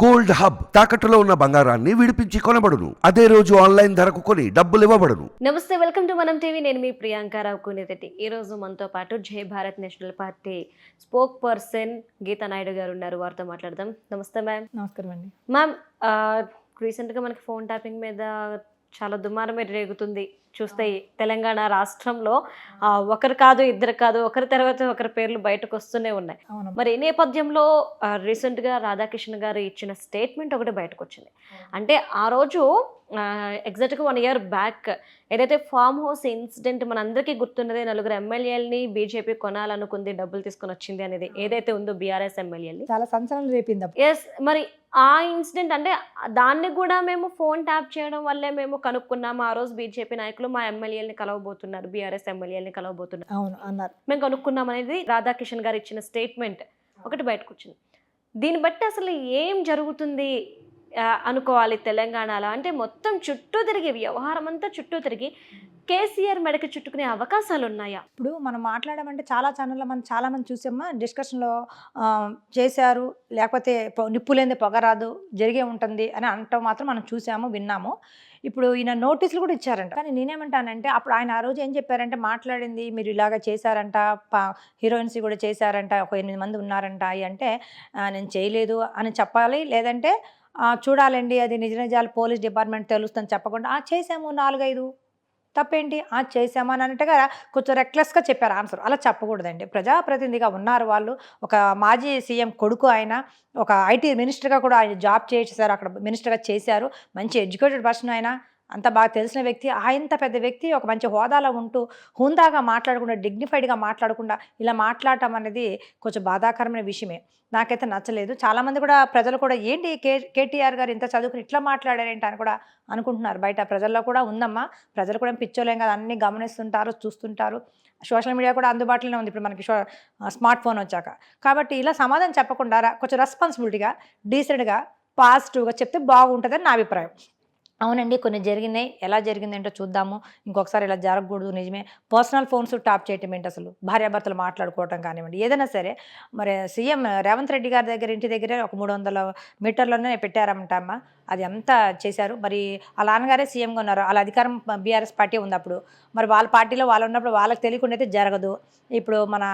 Gold hub తాకట్టులో ఉన్న బంగారాన్ని విడిపించి కొనబడును. అదే రోజు ఆన్లైన్ ధరకు కొని డబ్బులు ఇవ్వబడును. నమస్తే వెల్కమ్ టు మనం టీవీ. నేను మీ ప్రియాంకారావు కునిరెడ్డి. ఈ రోజు మనతో పాటు Jai Bharat national party spokesperson Geetha Naidu గారు ఉన్నారు. వారితో మాట్లాడదాం. నమస్తే మ్యామ్. నమస్కారం అండి. మ్యామ్ రీసెంట్గా మనకి ఫోన్ ట్యాపింగ్ మీద చాలా దుమారమే రేగుతుంది. చూస్తే తెలంగాణ రాష్ట్రంలో ఒకరు కాదు ఇద్దరు కాదు ఒకరి తర్వాత ఒకరి పేర్లు బయటకు వస్తూనే ఉన్నాయి. మరి ఈ నేపథ్యంలో రీసెంట్గా రాధాకృష్ణ గారు ఇచ్చిన స్టేట్మెంట్ ఒకటి బయటకు వచ్చింది. అంటే ఆ రోజు ఎగ్జాక్ట్గా వన్ ఇయర్ బ్యాక్ ఏదైతే ఫామ్ హౌస్ ఇన్సిడెంట్ మనందరికీ గుర్తున్నదే నలుగురు ఎమ్మెల్యేలని బీజేపీ కొనాలనుకుంది డబ్బులు తీసుకొని వచ్చింది అనేది ఏదైతే ఉందో బీఆర్ఎస్ ఎమ్మెల్యేని చాలా సంచలనం రేపింది. ఎస్ మరి ఆ ఇన్సిడెంట్ అంటే దాన్ని కూడా మేము ఫోన్ ట్యాప్ చేయడం వల్లే మేము కనుక్కున్నాం. ఆ రోజు బీజేపీ నాయకులు మా ఎమ్మెల్యేలని కలవబోతున్నారు బీఆర్ఎస్ ఎమ్మెల్యేలని కలవబోతున్నారు. అవును అన్నారు. మేము కనుక్కున్నాం అనేది రాధాకిషన్ గారు ఇచ్చిన స్టేట్మెంట్ ఒకటి బయటకు వచ్చింది. దీన్ని బట్టి అసలు ఏం జరుగుతుంది? అనుకోవాలి తెలంగాణలో. అంటే మొత్తం చుట్టూ తిరిగి వ్యవహారం అంతా చుట్టూ తిరిగి కేసీఆర్ మెడకి చుట్టుకునే అవకాశాలు ఉన్నాయా ఇప్పుడు మనం మాట్లాడమంటే చాలా ఛానల్లో మనం చాలా మంది చూసామా? డిస్కషన్లో చేశారు లేకపోతే పొ- నిప్పు లేని పొగరాదు జరిగే ఉంటుంది అని అనటం మాత్రం మనం చూసాము విన్నాము. ఇప్పుడు ఈయన నోటీసులు కూడా ఇచ్చారంట. కానీ నేనేమంటానంటే అప్పుడు ఆయన ఆ రోజు ఏం చెప్పారంటే మాట్లాడింది మీరు ఇలాగ చేశారంట హీరోయిన్స్ కూడా చేశారంట ఒక ఎనిమిది మంది ఉన్నారంట అంటే నేను చేయలేదు అని చెప్పాలి. లేదంటే చూడాలండి అది నిజ నిజాలు పోలీస్ డిపార్ట్మెంట్ తెలుస్తుందని చెప్పకుండా ఆ చేసాము నాలుగైదు. తప్పేంటి? ఆ చేసామా అని అన్నట్టుగా కొంచెం రెక్లెస్గా చెప్పారు ఆన్సర్ అలా చెప్పకూడదండి. ప్రజాప్రతినిధిగా ఉన్నారు వాళ్ళు. ఒక మాజీ సీఎం కొడుకు ఆయన ఒక ఐటీ మినిస్టర్గా కూడా ఆయన జాబ్ చేసేసారు. అక్కడ మినిస్టర్గా చేశారు. మంచి ఎడ్యుకేటెడ్ పర్సన్ ఆయన. అంత బాగా తెలిసిన వ్యక్తి ఆయంత పెద్ద వ్యక్తి ఒక మంచి హోదాలో ఉంటూ హుందాగా మాట్లాడకుండా డిగ్నిఫైడ్గా మాట్లాడకుండా ఇలా మాట్లాడటం అనేది కొంచెం బాధాకరమైన విషయమే. నాకైతే నచ్చలేదు. చాలామంది కూడా ప్రజలు కూడా ఏంటి కే కేటీఆర్ గారు ఇంత చదువుకుని ఇట్లా మాట్లాడారేంటి? అని కూడా అనుకుంటున్నారు. బయట ప్రజల్లో కూడా ఉందమ్మా. ప్రజలు కూడా పిచ్చోలేం కదా. అన్నీ గమనిస్తుంటారు చూస్తుంటారు. సోషల్ మీడియా కూడా అందుబాటులోనే ఉంది. ఇప్పుడు మనకి స్మార్ట్ ఫోన్ వచ్చాక. కాబట్టి ఇలా సమాధానం చెప్పకుండా రా- కొంచెం రెస్పాన్సిబిలిటీగా డీసెంట్గా పాజిటివ్గా చెప్తే బాగుంటుందని నా అభిప్రాయం. అవునండి కొన్ని జరిగినాయి. ఎలా జరిగిందేంటో చూద్దాము. ఇంకొకసారి ఇలా జరగకూడదు నిజమే. పర్సనల్ ఫోన్స్ టాప్ చేయటం ఏంటి అసలు? భార్యాభర్తలు మాట్లాడుకోవటం కానివ్వండి. ఏదైనా సరే మరి సీఎం రేవంత్ రెడ్డి గారి దగ్గర ఇంటి దగ్గరే ఒక మూడు వందల మీటర్లోనే పెట్టారమంటమ్మా అది అంతా చేశారు? మరి వాళ్ళ నాన్నగారే సీఎంగా ఉన్నారు. వాళ్ళ అధికారం బీఆర్ఎస్ పార్టీ ఉంది అప్పుడు. మరి వాళ్ళ పార్టీలో వాళ్ళు ఉన్నప్పుడు వాళ్ళకి తెలియకుండా అయితే జరగదు. ఇప్పుడు మన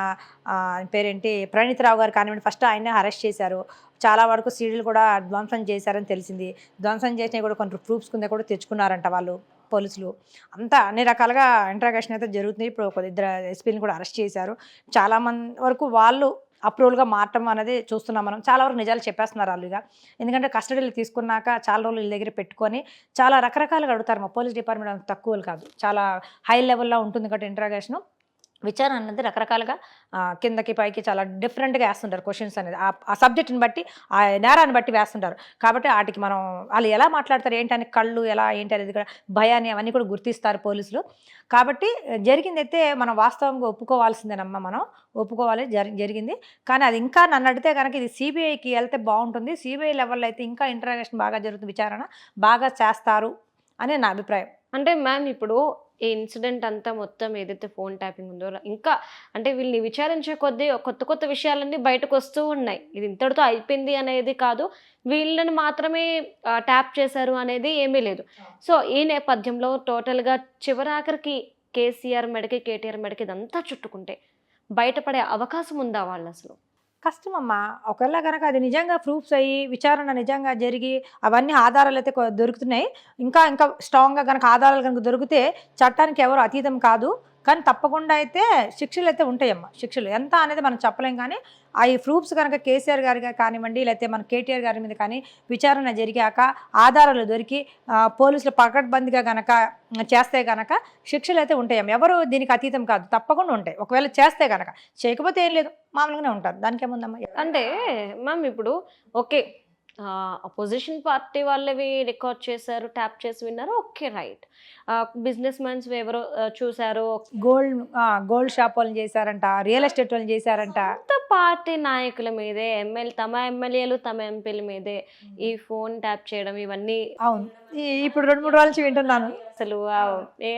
పేరేంటి? ప్రణీత్ రావు గారు కానివ్వండి ఫస్ట్ ఆయన అరెస్ట్ చేశారు. చాలా వరకు సీడీలు కూడా ధ్వంసం చేశారని తెలిసింది. ధ్వంసం చేసినవి కూడా కొన్ని ప్రూఫ్స్ కింద కూడా తెచ్చుకున్నారంట వాళ్ళు పోలీసులు. అంతా అన్ని రకాలుగా ఇంట్రాగేషన్ అయితే జరుగుతుంది ఇప్పుడు ఒక ఇద్దరు ఎస్పీని కూడా అరెస్ట్ చేశారు. చాలా మంది వరకు వాళ్ళు అప్రూవల్గా మారటం అనేది చూస్తున్నాం మనం. చాలా వరకు నిజాలు చెప్పేస్తున్నారు వాళ్ళు ఇక. ఎందుకంటే కస్టడీలు తీసుకున్నాక చాలా రోజులు వీళ్ళ దగ్గర పెట్టుకొని చాలా రకరకాలుగా అడుగుతారు మా పోలీస్ డిపార్ట్మెంట్ అంత తక్కువలు కాదు. చాలా హై లెవెల్లో ఉంటుంది కాబట్టి ఇంట్రాగేషను విచారణ అన్నది రకరకాలుగా కిందకి పైకి చాలా డిఫరెంట్గా వేస్తుంటారు క్వశ్చన్స్ అనేది. ఆ- సబ్జెక్ట్ని బట్టి ఆ నేరాన్ని బట్టి వేస్తుంటారు. కాబట్టి వాటికి మనం వాళ్ళు ఎలా మాట్లాడతారు ఏంటని కళ్ళు ఎలా ఏంటి అనేది కూడా భయాన్ని అవన్నీ కూడా గుర్తిస్తారు పోలీసులు. కాబట్టి జరిగింది అయితే మనం వాస్తవంగా ఒప్పుకోవాల్సిందేనమ్మా మనం. ఒప్పుకోవాలి జరి జరిగింది. కానీ అది ఇంకా నన్ను అడిగితే కనుక ఇది సిబిఐకి వెళ్తే బాగుంటుంది. సిబిఐ లెవెల్లో అయితే ఇంకా ఇంటరాగేషన్ బాగా జరుగుతుంది విచారణ బాగా చేస్తారు అని నా అభిప్రాయం. అంటే మ్యామ్ ఇప్పుడు ఈ ఇన్సిడెంట్ అంతా మొత్తం ఏదైతే ఫోన్ ట్యాపింగ్ ఉందో ఇంకా అంటే వీళ్ళని విచారించే కొద్దీ కొత్త కొత్త విషయాలన్నీ బయటకు వస్తూ ఉన్నాయి. ఇది ఇంతటితో అయిపోయింది అనేది కాదు. వీళ్ళని మాత్రమే ట్యాప్ చేశారు అనేది ఏమీ లేదు. సో ఈ నేపథ్యంలో టోటల్గా చివరాఖరికి కేసీఆర్ మెడకి కేటీఆర్ మెడకి ఇదంతా చుట్టుకుంటే బయటపడే అవకాశం ఉందా వాళ్ళు అసలు కష్టమమ్మా. ఒకవేళ కనుక అది నిజంగా ప్రూఫ్స్ అయ్యి విచారణ నిజంగా జరిగి అవన్నీ ఆధారాలు అయితే దొరుకుతున్నాయి. ఇంకా ఇంకా స్ట్రాంగ్గా కనుక ఆధారాలు కనుక దొరికితే చట్టానికి ఎవరు అతీతం కాదు. కానీ తప్పకుండా అయితే శిక్షలు అయితే ఉంటాయమ్మా శిక్షలు. ఎంత అనేది మనం చెప్పలేం కానీ ఆ ఈ ప్రూఫ్స్ కనుక కేసీఆర్ గారి కానివ్వండి లేకపోతే మన కేటీఆర్ గారి మీద కానీ విచారణ జరిగాక ఆధారాలు దొరికి పోలీసులు పకడ్బందీగా కనుక చేస్తే కనుక శిక్షలు అయితే ఉంటాయమ్మ. ఎవరు దీనికి అతీతం కాదు తప్పకుండా ఉంటాయి. ఒకవేళ చేస్తే కనుక చేయకపోతే ఏం లేదు మామూలుగానే ఉంటారు. దానికి ఏముందమ్మా అంటే మ్యామ్ ఇప్పుడు ఓకే అపోజిషన్ పార్టీ వాళ్ళవి రికార్డ్ చేశారు ట్యాప్ చేసి విన్నారు. ఓకే రైట్ బిజినెస్ మ్యాన్స్ ఎవరో చూశారు? గోల్డ్ గోల్డ్ షాప్ వాళ్ళని చేశారంట రియల్ ఎస్టేట్ వాళ్ళని చేశారంట. పార్టీ నాయకుల మీదే ఎమ్మెల్యే తమ ఎమ్మెల్యేలు తమ ఎంపీల మీదే ఈ ఫోన్ ట్యాప్ చేయడం ఇవన్నీ అవును. ఇప్పుడు రెండు మూడు రోజుల నుంచి వింటున్నాను. అసలు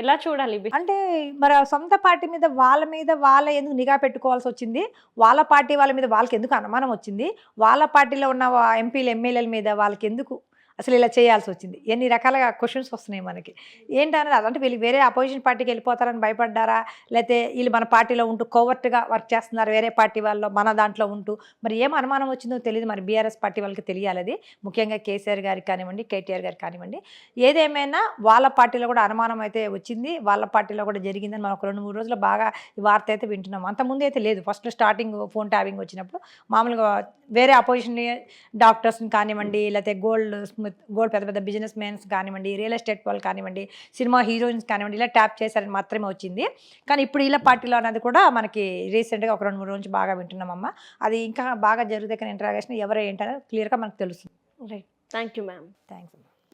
ఎలా చూడాలి? అంటే మరి సొంత పార్టీ మీద వాళ్ళ మీద వాళ్ళ ఎందుకు నిఘా పెట్టుకోవాల్సి వచ్చింది? వాళ్ళ పార్టీ వాళ్ళ మీద వాళ్ళకి ఎందుకు అనుమానం వచ్చింది? వాళ్ళ పార్టీలో ఉన్న ఎంపీలు ఎమ్మెల్యే ఎమ్మెల్యేల మీద వాళ్ళకి ఎందుకు అసలు ఇలా చేయాల్సి వచ్చింది ఎన్ని రకాలుగా క్వశ్చన్స్ వస్తున్నాయి మనకి. ఏంటనేది అదంటే వీళ్ళు వేరే అపోజిషన్ పార్టీకి వెళ్ళిపోతారని భయపడ్డారా? లేకపోతే వీళ్ళు మన పార్టీలో ఉంటూ కోవర్ట్గా వర్క్ చేస్తున్నారు వేరే పార్టీ వాళ్ళు మన దాంట్లో ఉంటూ. మరి ఏం అనుమానం వచ్చిందో తెలియదు మరి బీఆర్ఎస్ పార్టీ వాళ్ళకి తెలియాలి అది. ముఖ్యంగా కేసీఆర్ గారికి కానివ్వండి కేటీఆర్ గారికి కానివ్వండి. ఏదేమైనా వాళ్ళ పార్టీలో కూడా అనుమానం అయితే వచ్చింది. వాళ్ళ పార్టీలో కూడా జరిగిందని మనం ఒక రెండు మూడు రోజులు బాగా ఈ వార్త అయితే వింటున్నాం అంతకుముందు అయితే లేదు. ఫస్ట్ స్టార్టింగ్ ఫోన్ ట్యాబింగ్ వచ్చినప్పుడు మామూలుగా వేరే అపోజిషన్ డాక్టర్స్ని కానివ్వండి లేకపోతే గోల్డ్ గోల్డ్ పెద్ద పెద్ద బిజినెస్ మ్యాన్స్ కానివ్వండి రియల్ ఎస్టేట్ వాళ్ళు కానివ్వండి సినిమా హీరోయిన్స్ కానివ్వండి ఇలా ట్యాప్ చేశారని మాత్రమే వచ్చింది. కానీ ఇప్పుడు ఇలా పార్టీలో అనేది కూడా మనకి రీసెంట్గా ఒక రెండు మూడు రోజు బాగా వింటున్నామమ్మ అది ఇంకా బాగా జరుగుతాయి కానీ ఇంటరాగేషన్ ఎవరు ఏంటనేది క్లియర్గా మనకు తెలుస్తుంది. Right thank you ma'am thanks